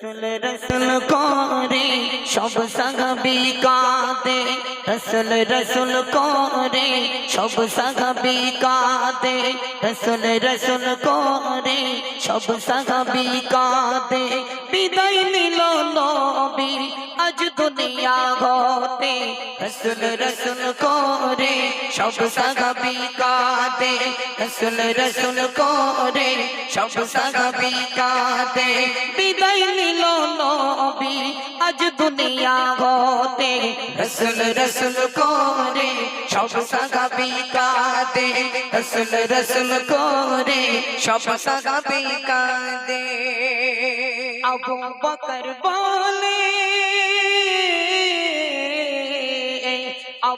রসুল রসুল করে, সব সাহাবি কাঁদে। রসুল রসুল করে, সব সাহাবি কাঁদে। রসুল রসুল করে, সব সাহাবি কাঁদে। বিদায় নিল নবী আজ দুনিয়া হতে রসুল রসুল করে, সব সাহাবি কাঁদে। রসুল রসুল করে, সব সাহাবি কাঁদে। বিদায় নিল নবী, আজ দুনিয়া হতে রসুল রসুল করে, সব সাহাবি কাঁদে। রসুল রসুল করে, সব সাহাবি কাঁদে। আবু বকর বলে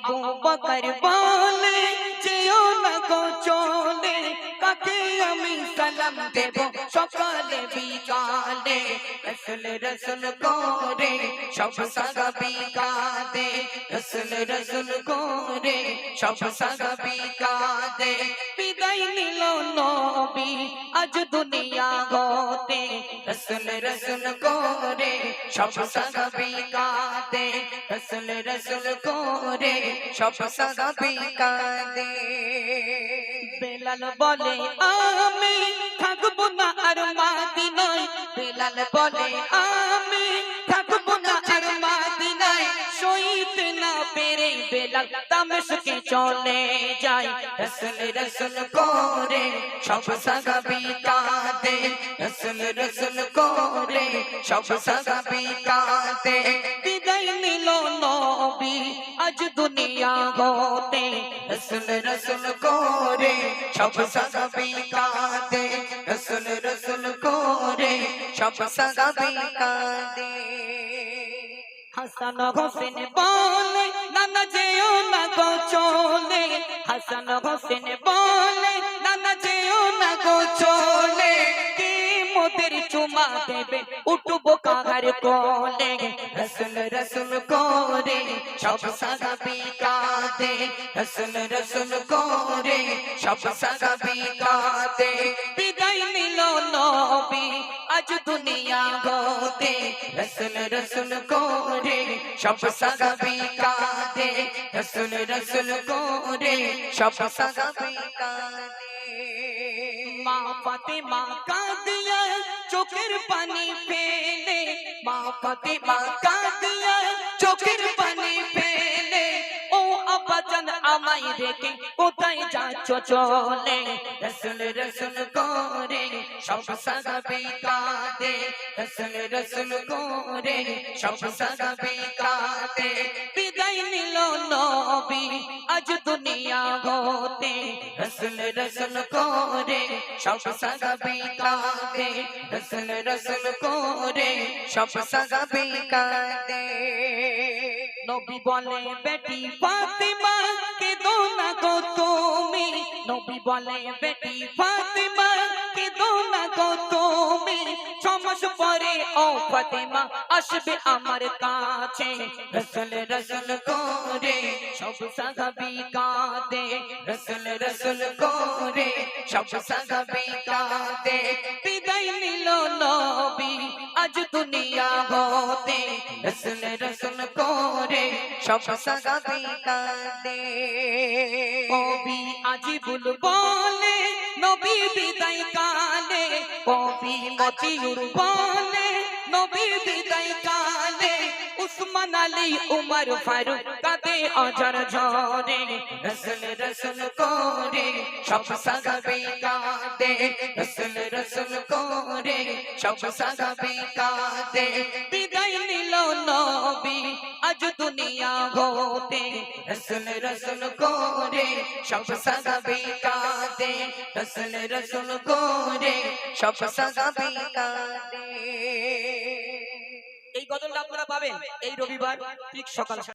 আবু বকর বলে যেও না গো চলে, কাকে আমি সালাম দেব সকালে বিকালে? রসুল রসুল করে, সব সাগাবি কাঁদে রসুল রসুল করে, সব সাগাবি কাঁদে বিদায় নিল নবী, আজ দুনিয়া গতে। রসুল রসুল করে, সব সাগাবি কাঁদে রসুল করে, সব সাগাবি কাঁদে। বেলাল বলে, আমি থাকব না আর মাদিনায়। বেলাল বলে, আমি থাকব না আর মাদিনায়। সইতে না পেরে বেলাল তামসকে চলে যায়। রসুল রসুল করে, সব সাগাবি কাঁদে। রসুল রসুল করে, সব সাগাবি কাঁদে। বিদায় নিল নবী আজ দুনিয়া হতে রসুল রসুল করে সব সাগাবি কাঁদে রসুল রসুল করে সব সাগাবি কাঁদে হাসান হোসেন বলে নানা যেও না গো চলে হাসান হোসেন বলে নানা যেও না গো চলে কে মোদের চুমা দেবে উঠবো কাহার কোলে রসুল রসুল করে সব সাগাবি কাঁদে রসুল রসুল করে সব সাগাবি কাঁদে বিদায় নিল নবী আজ দুনিয়া গতে রসুল রসুল করে সব সাগাবি কাঁদে রসুল রসুল করে সব সাগাবি কাঁদে মা ফাতেমা কাঁদিয়া চোখের পানি মা ফাতেমা কাঁদিয়া চোখের পানি ফেলে ও আব্বাজান আমায় রেখে কোথায় যাচ্ছ চলে রসুল রসুল করে সব সাগাবে কাঁদে রসুল রসুল করে সব সাগাবে কাঁদে নবী, আজ দুনিয়া হতে রসুল রসুল করে সব সাগাবি কাঁদে রসুল রসুল করে সব সাগাবি কাঁদে নবী বলে, বেটি ফাতিমা কে দো না গো তুমি। নবী বলে, বেটি ফাতিমা কে দো না গো তুমি। ছমাস পরে, ও ফাতিমা আসবে আমার কাছে। রসুল রসুল করে, সব সাগাবি কাঁদে। রসুল রসুল করে, সব সাগাবি কাঁদে। বিদায় নিল নবী, আজ দুনিয়া হতে রসুল রসুল করে, সব সাগাবি কাঁদে। কবি আজিবুল বলে, নবী বিদায় কালে। কবি মতিউর বলে বিদায় কালে উসমান আলী, উমর ফারুক কাঁদে অজর ঝরে, রসুল রসুল করে, সব সাগাবি কাঁদে, রসুল রসুল করে, সব সাগাবি কাঁদে। বিদায় নিল নবী, আজ দুনিয়া হতে রসুল রসুল করে, সব সাগাবি কাঁদে, রসুল রসুল করে, সব সাগাবি কাঁদে। এই গজলটা আপনারা পাবেন। এই রবিবার ঠিক সকাল